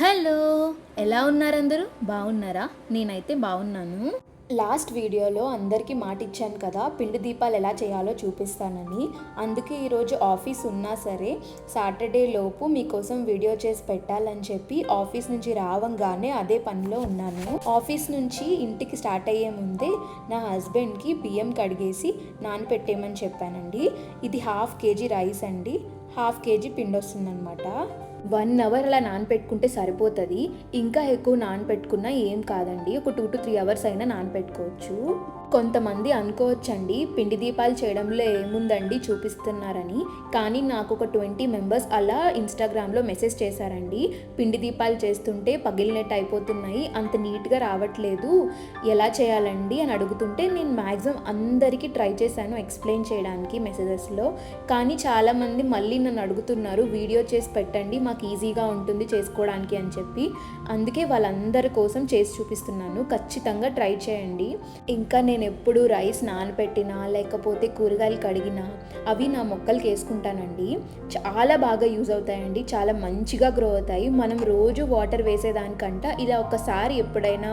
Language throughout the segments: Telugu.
హలో ఎలా ఉన్నారు అందరూ బాగున్నారా? నేనైతే బాగున్నాను. లాస్ట్ వీడియోలో అందరికీ మాట ఇచ్చాను కదా పిండి దీపాలు ఎలా చేయాలో చూపిస్తానని. అందుకే ఈరోజు ఆఫీస్ ఉన్నా సరే సాటర్డే లోపు మీకోసం వీడియో చేసి పెట్టాలని చెప్పి ఆఫీస్ నుంచి రావంగానే అదే పనిలో ఉన్నాను. ఆఫీస్ నుంచి ఇంటికి స్టార్ట్ అయ్యే ముందే నా హస్బెండ్కి బియ్యం కడిగేసి నానపెట్టేయమని చెప్పానండి. ఇది హాఫ్ కేజీ రైస్ అండి. హాఫ్ కేజీ పిండి వస్తుందన్నమాట. వన్ అవర్ అలా నానపెట్టుకుంటే సరిపోతుంది. ఇంకా ఎక్కువ నానపెట్టుకున్నా ఏం కాదండి. ఒక టూ టు త్రీ అవర్స్ అయినా నానపెట్టుకోవచ్చు. కొంతమంది అనుకోవచ్చండి పిండి దీపాలు చేయడంలో ఏముందండి చూపిస్తున్నారని. కానీ నాకు ఒక ట్వంటీ మెంబర్స్ అలా ఇన్స్టాగ్రామ్లో మెసేజ్ చేశారండి. పిండి దీపాలు చేస్తుంటే పగిలినట్టు అయిపోతున్నాయి అంత నీట్గా రావట్లేదు. ఎలా చేయాలండి అని అడుగుతుంటే నేను మ్యాక్సిమం అందరికీ ట్రై చేశాను ఎక్స్ప్లెయిన్ చేయడానికి మెసేజెస్లో. కానీ చాలామంది మళ్ళీ నన్ను అడుగుతున్నారు వీడియో చేసి పెట్టండి మాకు ఈజీగా ఉంటుంది చేసుకోవడానికి అని చెప్పి అందుకే వాళ్ళందరి కోసం చేసి చూపిస్తున్నాను. ఖచ్చితంగా ట్రై చేయండి. ఇంకా నేను ఎప్పుడు రైస్ నానబెట్టినా లేకపోతే కూరగాయలు కడిగినా అవి నా మొక్కలకి వేసుకుంటానండి. చాలా బాగా యూజ్ అవుతాయండి. చాలా మంచిగా గ్రో అవుతాయి. మనం రోజు వాటర్ వేసేదానికంట ఇలా ఒకసారి ఎప్పుడైనా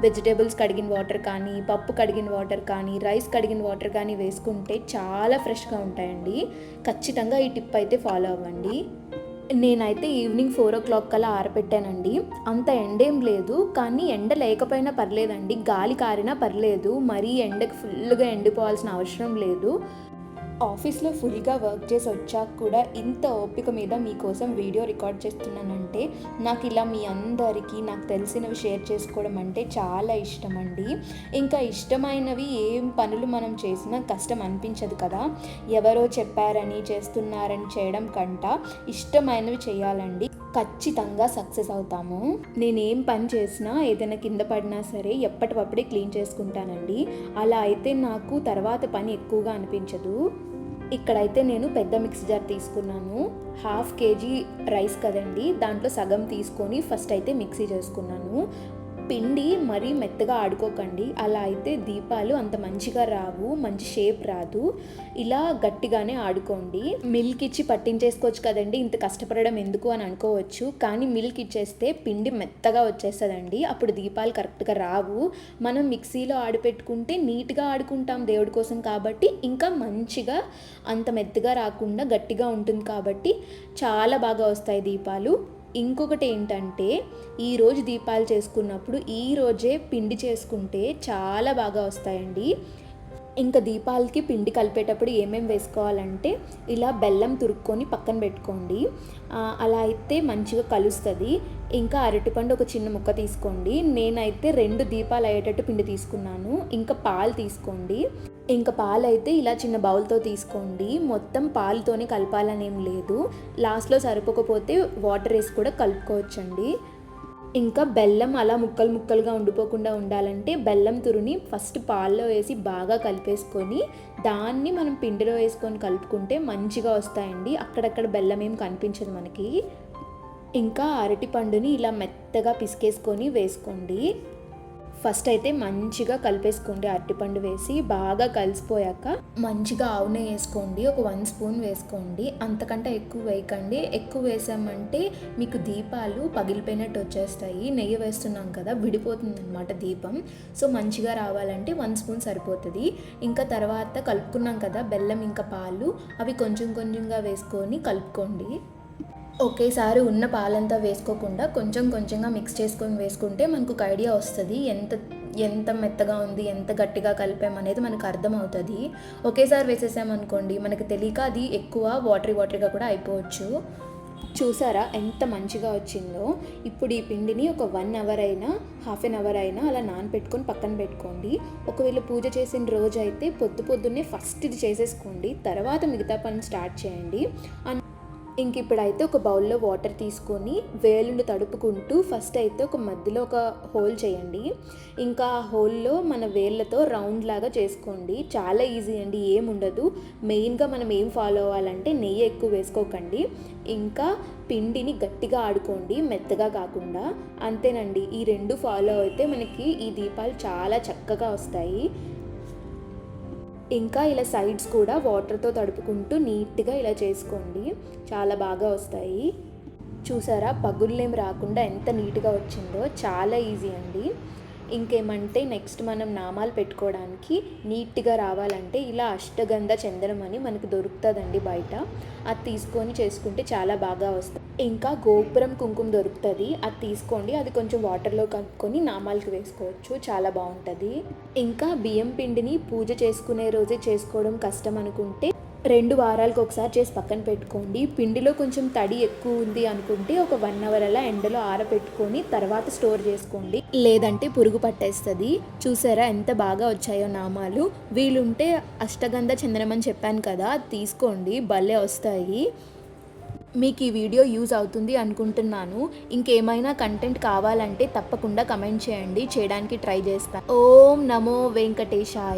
వెజిటేబుల్స్ కడిగిన వాటర్ కానీ పప్పు కడిగిన వాటర్ కానీ రైస్ కడిగిన వాటర్ కానీ వేసుకుంటే చాలా ఫ్రెష్గా ఉంటాయండి. ఖచ్చితంగా ఈ టిప్ అయితే ఫాలో అవ్వండి. నేనైతే ఈవినింగ్ ఫోర్ ఓ క్లాక్ కల్లా ఆరపెట్టానండి. అంత ఎండేం లేదు. కానీ ఎండ లేకపోయినా పర్లేదండి. గాలి కారినా పర్లేదు. మరీ ఎండకు ఫుల్గా ఎండిపోవాల్సిన అవసరం లేదు. ఆఫీస్లో ఫుల్గా వర్క్ చేసి వచ్చాక కూడా ఇంత ఓపిక మీద మీకోసం వీడియో రికార్డ్ చేస్తున్నానంటే నాకు ఇలా మీ అందరికీ నాకు తెలిసినవి షేర్ చేసుకోవడం అంటే చాలా ఇష్టం అండి ఇంకా ఇష్టమైనవి ఏం పనులు మనం చేసినా కష్టం అనిపించదు కదా. ఎవరో చెప్పారని చేస్తున్నారని చేయడం కంట ఇష్టమైనవి చేయాలండి. ఖచ్చితంగా సక్సెస్ అవుతాము. నేనేం పని చేసినా ఏదైనా కింద పడినా సరే ఎప్పటికప్పుడే క్లీన్ చేసుకుంటానండి. అలా అయితే నాకు తర్వాత పని ఎక్కువగా అనిపించదు. ఇక్కడైతే నేను పెద్ద మిక్స్ జార్ తీసుకున్నాను. హాఫ్ కేజీ రైస్ కదండి. దాంట్లో సగం తీసుకొని ఫస్ట్ అయితే మిక్సీ చేసుకున్నాను. పిండి మరీ మెత్తగా ఆడుకోకండి. అలా అయితే దీపాలు అంత మంచిగా రావు మంచి షేప్ రాదు. ఇలా గట్టిగానే ఆడుకోండి. మిల్క్ ఇచ్చి పట్టించేసుకోవచ్చు కదండి. ఇంత కష్టపడడం ఎందుకు అని అనుకోవచ్చు. కానీ మిల్క్ ఇచ్చేస్తే పిండి మెత్తగా వచ్చేస్తుందండి. అప్పుడు దీపాలు కరెక్ట్గా రావు. మనం మిక్సీలో ఆడిపెట్టుకుంటే నీట్గా ఆడుకుంటాం దేవుడి కోసం కాబట్టి. ఇంకా మంచిగా అంత మెత్తగా రాకుండా గట్టిగా ఉంటుంది కాబట్టి చాలా బాగా వస్తాయి దీపాలు. ఇంకొకటి ఏంటంటే ఈరోజు దీపాలు చేసుకున్నప్పుడు ఈరోజే పిండి చేసుకుంటే చాలా బాగా వస్తాయండి. ఇంకా దీపాలకి పిండి కలిపేటప్పుడు ఏమేమి వేసుకోవాలంటే ఇలా బెల్లం తురుక్కొని పక్కన పెట్టుకోండి. అలా అయితే మంచిగా కలుస్తుంది. ఇంకా అరటిపండు ఒక చిన్న ముక్క తీసుకోండి. నేనైతే రెండు దీపాలు అయ్యేటట్టు పిండి తీసుకున్నాను. ఇంకా పాలు తీసుకోండి. ఇంకా పాలు అయితే ఇలా చిన్న బౌల్తో తీసుకోండి. మొత్తం పాలుతోనే కలపాలని ఏం లేదు. లాస్ట్లో సరిపోకపోతే వాటర్ వేసి కూడా కలుపుకోవచ్చండి. ఇంకా బెల్లం అలా ముక్కలు ముక్కలుగా ఉండిపోకుండా ఉండాలంటే బెల్లం తురుని ఫస్ట్ పాల్లో వేసి బాగా కలిపేసుకొని దాన్ని మనం పిండిలో వేసుకొని కలుపుకుంటే మంచిగా వస్తాయండి. అక్కడక్కడ బెల్లం ఏం కనిపించదు మనకి. ఇంకా అరటి పండుని ఇలా మెత్తగా పిసికేసుకొని వేసుకోండి. ఫస్ట్ అయితే మంచిగా కలిపేసుకోండి అరటిపండు వేసి బాగా కలిసిపోయాక మంచిగా ఆవు నెయ్యి వేసుకోండి ఒక వన్ స్పూన్ వేసుకోండి. అంతకంటే ఎక్కువ వేయకండి. ఎక్కువ వేసామంటే మీకు దీపాలు పగిలిపోయినట్టు వచ్చేస్తాయి. నెయ్యి వేస్తున్నాం కదా విడిపోతుంది అనమాట దీపం. సో మంచిగా రావాలంటే వన్ స్పూన్ సరిపోతుంది. ఇంకా తర్వాత కలుపుకున్నాం కదా బెల్లం ఇంకా పాలు అవి కొంచెం కొంచెంగా వేసుకొని కలుపుకోండి. ఒకేసారి ఉన్న పాలంతా వేసుకోకుండా కొంచెం కొంచెంగా మిక్స్ చేసుకొని వేసుకుంటే మనకు ఒక ఐడియా వస్తుంది. ఎంత ఎంత మెత్తగా ఉంది ఎంత గట్టిగా కలిపామనేది మనకు అర్థమవుతుంది. ఒకేసారి వేసేసామనుకోండి మనకు తెలియక అది ఎక్కువ వాటరీ వాటరీగా కూడా అయిపోవచ్చు. చూసారా ఎంత మంచిగా వచ్చిందో? ఇప్పుడు ఈ పిండిని ఒక వన్ అవర్ అయినా హాఫ్ అన్ అవర్ అయినా అలా నానబెట్టుకొని పక్కన పెట్టుకోండి. ఒకవేళ పూజ చేసిన రోజు అయితే పొద్దు పొద్దున్నే ఫస్ట్ ఇది చేసేసుకోండి. తర్వాత మిగతా పని స్టార్ట్ చేయండి. అన్- ఇంక ఇప్పుడైతే ఒక బౌల్లో వాటర్ తీసుకొని వేలును తడుపుకుంటూ ఫస్ట్ అయితే ఒక మధ్యలో ఒక హోల్ చేయండి. ఇంకా ఆ హోల్లో మన వేళ్ళతో రౌండ్ లాగా చేసుకోండి. చాలా ఈజీ అండి ఏముండదు మెయిన్గా మనం ఏం ఫాలో అవ్వాలంటే నెయ్యి ఎక్కువ వేసుకోకండి. ఇంకా పిండిని గట్టిగా ఆడుకోండి మెత్తగా కాకుండా. అంతేనండి ఈ రెండు ఫాలో అయితే మనకి ఈ దీపాలు చాలా చక్కగా వస్తాయి. ఇంకా ఇలా సైడ్స్ కూడా వాటర్తో తడుపుకుంటూ నీట్గా ఇలా చేసుకోండి. చాలా బాగా వస్తాయి. చూసారా? పగుళ్ళేం రాకుండా ఎంత నీట్గా వచ్చిందో. చాలా ఈజీ అండి. ఇంకేమంటే నెక్స్ట్ మనం నామాలు పెట్టుకోవడానికి నీట్గా రావాలంటే ఇలా అష్టగంధ చందనం అని మనకు దొరుకుతుందండి బయట. అది తీసుకొని చేసుకుంటే చాలా బాగా వస్తుంది ఇంకా గోపురం కుంకుమ దొరుకుతుంది. అది తీసుకోండి. అది కొంచెం వాటర్లో కలుపుకొని నామాలకి వేసుకోవచ్చు. చాలా బాగుంటుంది. ఇంకా బియ్యం పిండిని పూజ చేసుకునే రోజే చేసుకోవడం కష్టం అనుకుంటే రెండు వారాలకు ఒకసారి చేసి పక్కన పెట్టుకోండి. పిండిలో కొంచెం తడి ఎక్కువ ఉంది అనుకుంటే ఒక వన్ అవర్ అలా ఎండలో ఆరబెట్టుకొని తర్వాత స్టోర్ చేసుకోండి. లేదంటే పురుగు పట్టేస్తుంది. చూసారా ఎంత బాగా వచ్చాయో నామాలు. వీలుంటే అష్టగంధ చందనం అని చెప్పాను కదా అది తీసుకోండి. భలే వస్తాయి. మీకు ఈ వీడియో యూజ్ అవుతుంది అనుకుంటున్నాను. ఇంకేమైనా కంటెంట్ కావాలంటే తప్పకుండా కమెంట్ చేయండి. చేయడానికి ట్రై చేస్తాను ఓం నమో వెంకటేశాయ.